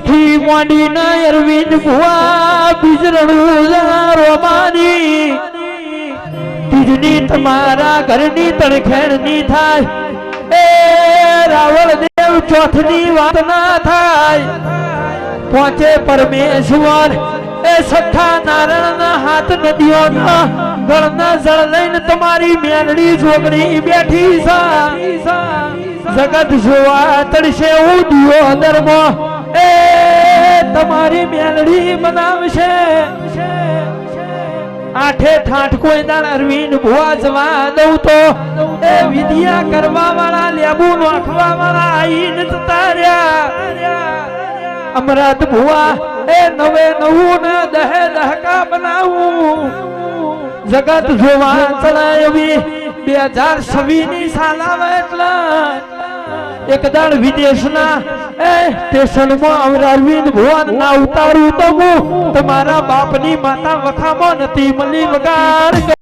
થી મોડીને અરવિંદ ભુવા બીજરણું રોમાની તીજની તમારા ઘરની તણખેણની થાય એ રાવળ દેવ ચોથની વાત ના થાય પહોંચે પરમેશ્વર એ સખા નારાયણના હાથ નદીઓના ગળના જળ લઈને તમારી મેલડી જોગણી બેઠી છે જગત જોવા તડશે ઉડિયો ધર્મો એ તમારી મેલડી બનાવશે આઠે ઠાઠ કોઈ દાણ અરવિંદ ભુવા જવા દઉં તો એ વિદ્યા કરવા વાળા લેબુ નોખવા વાળા આઈને જતા રહ્યા અમરત ભુવા એ નવે નવું ને દહે દહકા બનાવું જગત જોવા ચલાવી બે હજાર છવ્વીસ ની સાલ આવે એટલે એક દાડ વિદેશના, એ, સ્ટેશનમાં અમર અરવિંદ ભુવન ના ઉતારું તો હું, તમારા બાપની માતા વખામાં નથી મળી વગાડ